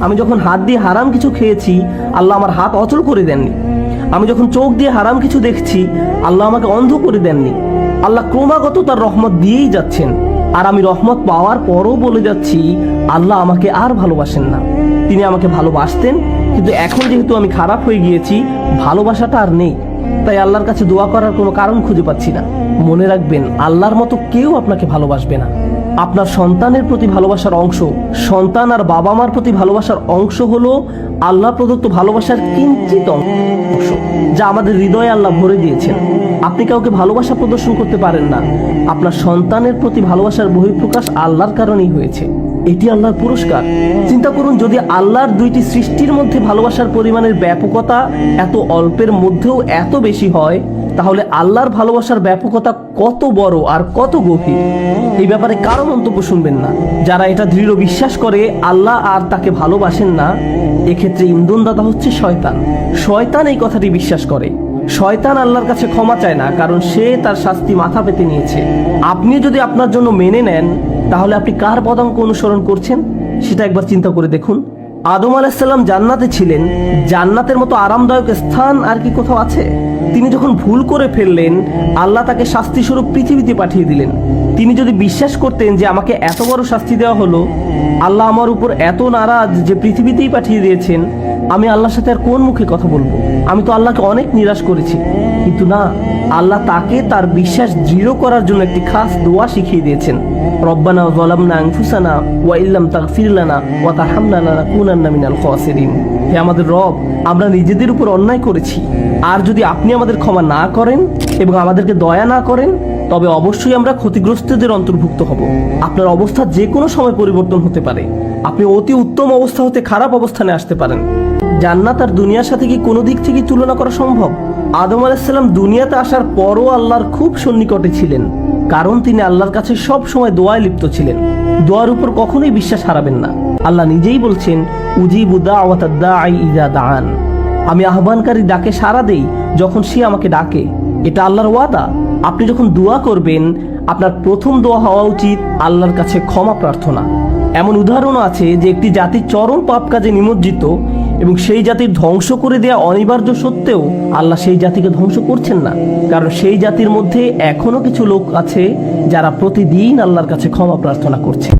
আমি যখন হাত দিয়ে হারাম কিছু খেয়েছি, আল্লাহ আমার হাত অচল করে দেননি। আমি যখন চোখ দিয়ে হারাম কিছু দেখছি, আল্লাহ আমাকে অন্ধ করে দেননি। আল্লাহ ক্রমাগত তার রহমত দিয়েই যাচ্ছেন। আর আমি রহমত পাওয়ার পরও বলে যাচ্ছি, আল্লাহ আমাকে আর ভালোবাসেন না। তিনি আমাকে ভালোবাসতেন, কিন্তু এখন যেহেতু আমি খারাপ হয়ে গিয়েছি, ভালোবাসাটা আর নেই। তাই আল্লাহর কাছে দোয়া করার কোনো কারণ খুঁজে পাচ্ছি না। মনে রাখবেন, আল্লাহর মতো কেউ আপনাকে ভালোবাসবে না। আপনার সন্তানের প্রতি ভালোবাসার অংশ, সন্তান আর বাবা মার প্রতি ভালোবাসার অংশ হলো আল্লাহ প্রদত্ত ভালোবাসার কিঞ্চিত অংশ, যা আমাদের হৃদয়ে আল্লাহ ভরে দিয়েছেন। আপনি কাউকে ভালোবাসা প্রদর্শন করতে পারেন না। আপনার সন্তানের প্রতি ভালোবাসার বহিঃপ্রকাশ আল্লাহর কারণেই হয়েছে। এটি আল্লাহর পুরস্কার। চিন্তা করুন, যদি আল্লাহর দুইটি সৃষ্টির মধ্যে ভালোবাসার পরিমাণের ব্যাপকতা এত অল্পের মধ্যেও এত বেশি হয়, তাহলে আল্লাহর ভালোবাসার ব্যাপকতা কত বড় আর কত গভীর? এই ব্যাপারে কারও মন্তব্য শুনবেন না। যারা এটা দৃঢ় বিশ্বাস করে আল্লাহ আর তাকে ভালোবাসেন না, এক্ষেত্রে ইন্ধনদাতা হচ্ছে শয়তান। শয়তান এই কথাটি বিশ্বাস করে। শয়তান আল্লাহর কাছে ক্ষমা চায় না, কারণ সে তার শাস্তি মাথা পেতে নিয়েছে। আপনি যদি আপনার জন্য মেনে নেন, তাহলে আপনি কার পদাঙ্ক অনুসরণ করছেন? সেটা একবার চিন্তা করে দেখুন। আদম আলাহিসাল্লাম জান্নাতে ছিলেন, জান্নাতের মতো আরামদায়ক স্থান আর কি কোথাও আছে? তিনি যখন ভুল করে ফেললেন, আল্লাহ তাকে শাস্তি স্বরূপ পৃথিবীতে পাঠিয়ে দিলেন। তিনি যদি বিশ্বাস করতেন যে আমাকে এত বড় শাস্তি দেওয়া হলো, আল্লাহ আমার উপর এত নারাজ যে পৃথিবীতেই পাঠিয়ে দিয়েছেন আমি আল্লাহর সাথে আর কোন মুখে কথা বলব? আমি তো আল্লাহকে অনেক নিরাশ করেছি। কিন্তু না, আল্লাহ তাকে তার বিশ্বাস দৃঢ় করার জন্য একটি খাস দোয়া শিখিয়ে দিয়েছেন। রব্বানা যালামনা আনফুসানা ওয়া ইল্লাম ওয়া লানাকুনান্না মিনাল খাসিরিন। হে আমাদের রব, আমরা নিজেদের উপর অন্যায় করেছি। আর যদি আপনি আমাদের ক্ষমা না করেন এবং আমাদেরকে দয়া না করেন, তবে অবশ্যই আমরা ক্ষতিগ্রস্তদের অন্তর্ভুক্ত হব। আপনার অবস্থা যে কোনো সময় পরিবর্তন হতে পারে। আপনি অতি উত্তম অবস্থা হতে খারাপ অবস্থানে আসতে পারেন। জান্নাত আর দুনিয়ার সাথে কি কোনো দিক থেকে তুলনা করা সম্ভব? আদম আলাহিসাল্লাম দুনিয়াতে আসার পরও আল্লাহর খুব সন্নিকটে ছিলেন, কারণ তিনি আল্লাহর কাছে সব সময় দোয়ায় লিপ্ত ছিলেন। দোয়ার উপর কখনোই বিশ্বাস হারাবেন না। আল্লাহ নিজেই বলছেন দাওয়াতাদ-দাঈ আমি আহ্বানকারী ডাকে সাড়া দেই যখন সে আমাকে ডাকে। এটা আল্লাহর ওয়াদা। আপনি যখন দোয়া করবেন, আপনার প্রথম দোয়া হওয়া উচিত আল্লাহর কাছে ক্ষমা প্রার্থনা। এমন উদাহরণও আছে যে একটি জাতির চরম পাপ কাজে নিমজ্জিত এবং সেই জাতির ধ্বংস করে দেয়া অনিবার্য সত্ত্বেও আল্লাহ সেই জাতিকে ধ্বংস করছেন না। কারণ সেই জাতির মধ্যে এখনও কিছু লোক আছে যারা প্রতিদিন আল্লাহর কাছে ক্ষমা প্রার্থনা করছে।